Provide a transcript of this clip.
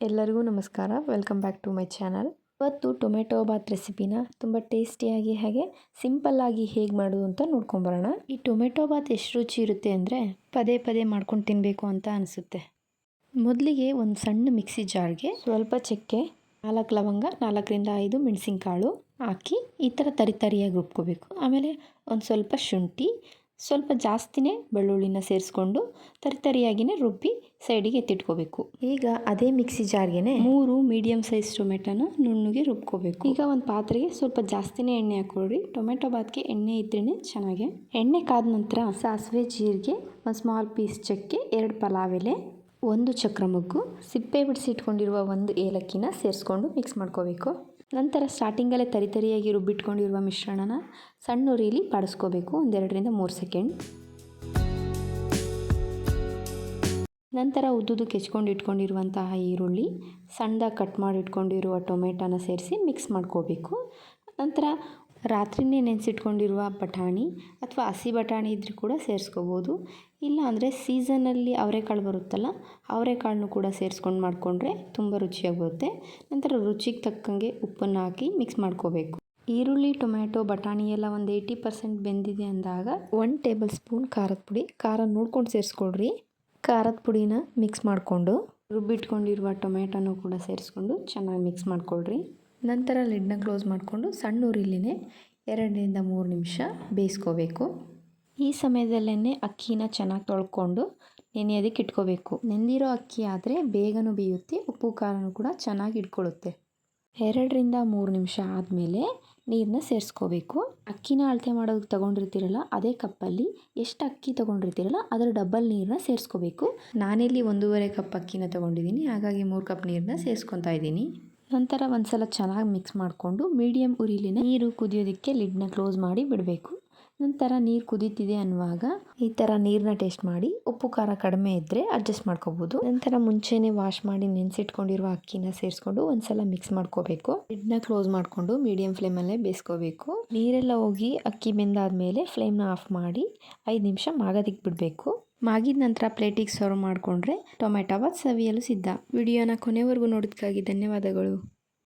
ಎಲ್ಲರಿಗೂ ನಮಸ್ಕಾರ. Welcome back to my channel ಇವತ್ತು ಟೊಮೆಟೊ ಬಾತ್ ರೆಸಿಪಿನ ತುಂಬ ಟೇಸ್ಟಿಯಾಗಿ ಹಾಗೆ ಸಿಂಪಲ್ಲಾಗಿ ಹೇಗೆ ಮಾಡೋದು ಅಂತ ನೋಡ್ಕೊಂಬರೋಣ ಈ ಟೊಮೆಟೊ ಬಾತ್ ಎಷ್ಟು ರುಚಿ ಇರುತ್ತೆ ಅಂದರೆ ಪದೇ ಪದೇ ಮಾಡ್ಕೊಂಡು ತಿನ್ನಬೇಕು ಅಂತ ಅನಿಸುತ್ತೆ. ಮೊದಲಿಗೆ ಒಂದು ಸಣ್ಣ ಮಿಕ್ಸಿ ಜಾರ್ಗೆ ಸ್ವಲ್ಪ ಚಕ್ಕೆ, ನಾಲ್ಕು ಲವಂಗ, ನಾಲ್ಕರಿಂದ ಐದು ಮೆಣಸಿನಕಾಳು ಹಾಕಿ ಈ ಥರ ತರಿ ತರಿಯಾಗಿ ರುಬ್ಕೋಬೇಕು. ಆಮೇಲೆ ಒಂದು ಸ್ವಲ್ಪ ಶುಂಠಿ ಸ್ವಲ್ಪ ಜಾಸ್ತಿನೇ ಬೆಳ್ಳುಳ್ಳಿನ ಸೇರಿಸ್ಕೊಂಡು ತರಿತರಿಯಾಗಿನೇ ರುಬ್ಬಿ ಸೈಡಿಗೆ ಎತ್ತಿಟ್ಕೋಬೇಕು. ಈಗ ಅದೇ ಮಿಕ್ಸಿ ಜಾರ್ಗೆನೆ ಮೂರು ಮೀಡಿಯಮ್ ಸೈಜ್ ಟೊಮೆಟೊನ ನುಣ್ಣಗೆ ರುಬ್ಕೋಬೇಕು. ಈಗ ಒಂದು ಪಾತ್ರೆಗೆ ಸ್ವಲ್ಪ ಜಾಸ್ತಿನೇ ಎಣ್ಣೆ ಹಾಕೊಳ್ರಿ ಟೊಮೆಟೊ ಬಾತ್ಗೆ ಎಣ್ಣೆ ಇದ್ರೇ ಚೆನ್ನಾಗೆ. ಎಣ್ಣೆ ಕಾದ ನಂತರ ಸಾಸಿವೆ ಜೀರಿಗೆ ಒಂದು ಸ್ಮಾಲ್ ಪೀಸ್ ಚಕ್ಕೆ ಎರಡು ಪಲಾವ್ ಎಲೆ ಒಂದು ಚಕ್ರ ಮೊಗ್ಗು ಸಿಪ್ಪೆ ಬಿಡಿಸಿ ಇಟ್ಕೊಂಡಿರುವ ಒಂದು ಏಲಕ್ಕಿನ ಸೇರಿಸ್ಕೊಂಡು ಮಿಕ್ಸ್ ಮಾಡ್ಕೋಬೇಕು. ನಂತರ ಸ್ಟಾರ್ಟಿಂಗಲ್ಲೇ ತರಿತರಿಯಾಗಿ ರುಬ್ಬಿಟ್ಕೊಂಡಿರುವ ಮಿಶ್ರಣನ ಸಣ್ಣ ಉರಿಯಲ್ಲಿ ಬಾಡಿಸ್ಕೋಬೇಕು ಒಂದೆರಡರಿಂದ ಮೂರು ಸೆಕೆಂಡ್. ನಂತರ ಉದ್ದುದು ಕೆಚ್ಕೊಂಡು ಇಟ್ಕೊಂಡಿರುವಂತಹ ಈರುಳ್ಳಿ, ಸಣ್ಣದಾಗಿ ಕಟ್ ಮಾಡಿ ಇಟ್ಕೊಂಡಿರುವ ಟೊಮೆಟೊನ ಸೇರಿಸಿ ಮಿಕ್ಸ್ ಮಾಡ್ಕೋಬೇಕು. ನಂತರ ರಾತ್ರಿನೇ ನೆನೆಸಿಟ್ಕೊಂಡಿರುವ ಬಟಾಣಿ ಅಥವಾ ಹಸಿ ಬಟಾಣಿ ಇದ್ರೂ ಕೂಡ ಸೇರಿಸ್ಕೋಬೋದು. ಇಲ್ಲ ಅಂದರೆ ಸೀಸನಲ್ಲಿ ಅವರೆಕಾಳು ಬರುತ್ತಲ್ಲ, ಅವರೆಕಾಳನ್ನು ಕೂಡ ಸೇರಿಸ್ಕೊಂಡು ಮಾಡಿಕೊಂಡ್ರೆ ತುಂಬ ರುಚಿಯಾಗಿ ಬರುತ್ತೆ. ನಂತರ ರುಚಿಗೆ ತಕ್ಕಂಗೆ ಉಪ್ಪನ್ನು ಹಾಕಿ ಮಿಕ್ಸ್ ಮಾಡ್ಕೋಬೇಕು. ಈರುಳ್ಳಿ, ಟೊಮ್ಯಾಟೊ, ಬಟಾಣಿ ಎಲ್ಲ ಒಂದು ಏಯ್ಟಿ ಪರ್ಸೆಂಟ್ ಬೆಂದಿದೆ ಅಂದಾಗ ಒನ್ ಟೇಬಲ್ ಸ್ಪೂನ್ ಖಾರದ ಪುಡಿ, ಖಾರ ನೋಡ್ಕೊಂಡು ಸೇರಿಸ್ಕೊಳ್ರಿ. ಖಾರದ ಪುಡಿನ ಮಿಕ್ಸ್ ಮಾಡಿಕೊಂಡು ರುಬ್ಬಿಟ್ಕೊಂಡಿರುವ ಟೊಮೆಟೊನೂ ಕೂಡ ಸೇರಿಸ್ಕೊಂಡು ಚೆನ್ನಾಗಿ ಮಿಕ್ಸ್ ಮಾಡ್ಕೊಳ್ರಿ. ನಂತರ ಲಿಡ್ನ ಕ್ಲೋಸ್ ಮಾಡಿಕೊಂಡು ಸಣ್ಣ ಉರಿಲಿನೇ ಎರಡರಿಂದ ಮೂರು ನಿಮಿಷ ಬೇಯಿಸ್ಕೋಬೇಕು. ಈ ಸಮಯದಲ್ಲೇ ಅಕ್ಕಿನ ಚೆನ್ನಾಗಿ ತೊಳ್ಕೊಂಡು ನೆನೆಯೋದಕ್ಕೆ ಇಟ್ಕೋಬೇಕು. ನೆಂದಿರೋ ಅಕ್ಕಿ ಆದರೆ ಬೇಗನೂ ಬೇಯುತ್ತೆ, ಉಪ್ಪು ಖಾರನೂ ಕೂಡ ಚೆನ್ನಾಗಿ ಇಟ್ಕೊಳ್ಳುತ್ತೆ. ಎರಡರಿಂದ ಮೂರು ನಿಮಿಷ ಆದಮೇಲೆ ನೀರನ್ನ ಸೇರಿಸ್ಕೋಬೇಕು. ಅಕ್ಕಿನ ಅಳತೆ ಮಾಡೋದಕ್ಕೆ ತೊಗೊಂಡಿರ್ತೀರಲ್ಲ, ಅದೇ ಕಪ್ಪಲ್ಲಿ ಎಷ್ಟು ಅಕ್ಕಿ ತೊಗೊಂಡಿರ್ತೀರಲ್ಲ, ಅದರ ಡಬ್ಬಲ್ ನೀರನ್ನ ಸೇರಿಸ್ಕೋಬೇಕು. ನಾನಿಲ್ಲಿ ಒಂದೂವರೆ ಕಪ್ ಅಕ್ಕಿನ ತೊಗೊಂಡಿದ್ದೀನಿ, ಹಾಗಾಗಿ ಮೂರು ಕಪ್ ನೀರನ್ನ ಸೇರಿಸ್ಕೊತಾ ಇದ್ದೀನಿ. ನಂತರ ಒಂದು ಸಲ ಚೆನ್ನಾಗಿ ಮಿಕ್ಸ್ ಮಾಡಿಕೊಂಡು ಮೀಡಿಯಮ್ ಉರಿಲಿನ ನೀರು ಕುದಿಯೋದಕ್ಕೆ ಲಿಡ್ನ ಕ್ಲೋಸ್ ಮಾಡಿ ಬಿಡಬೇಕು. ನಂತರ ನೀರು ಕುದೀತಿದೆ ಅನ್ನುವಾಗ ಈ ಥರ ನೀರನ್ನ ಟೇಸ್ಟ್ ಮಾಡಿ ಉಪ್ಪು, ಖಾರ ಕಡಿಮೆ ಇದ್ದರೆ ಅಡ್ಜಸ್ಟ್ ಮಾಡ್ಕೋಬೋದು. ನಂತರ ಮುಂಚೆನೇ ವಾಶ್ ಮಾಡಿ ನೆನೆಸಿಟ್ಕೊಂಡಿರುವ ಅಕ್ಕಿನ ಸೇರಿಸ್ಕೊಂಡು ಒಂದ್ಸಲ ಮಿಕ್ಸ್ ಮಾಡ್ಕೋಬೇಕು. ಲಿಡ್ನ ಕ್ಲೋಸ್ ಮಾಡಿಕೊಂಡು ಮೀಡಿಯಂ ಫ್ಲೇಮಲ್ಲೇ ಬೇಯಿಸ್ಕೋಬೇಕು. ನೀರೆಲ್ಲ ಹೋಗಿ ಅಕ್ಕಿ ಬೆಂದಾದ ಮೇಲೆ ಫ್ಲೇಮ್ನ ಆಫ್ ಮಾಡಿ ಐದು ನಿಮಿಷ ಮಾಗೋದಕ್ಕೆ ಬಿಡಬೇಕು. ಮಾಗಿದ ನಂತರ ಪ್ಲೇಟಿಗೆ ಸರ್ವ್ ಮಾಡಿಕೊಂಡ್ರೆ ಟೊಮೆಟೊ ಬಾತ್ ಸವಿಯಲು ಸಿದ್ಧ. ವಿಡಿಯೋನ ಕೊನೆವರೆಗೂ ನೋಡೋದಕ್ಕಾಗಿ ಧನ್ಯವಾದಗಳು.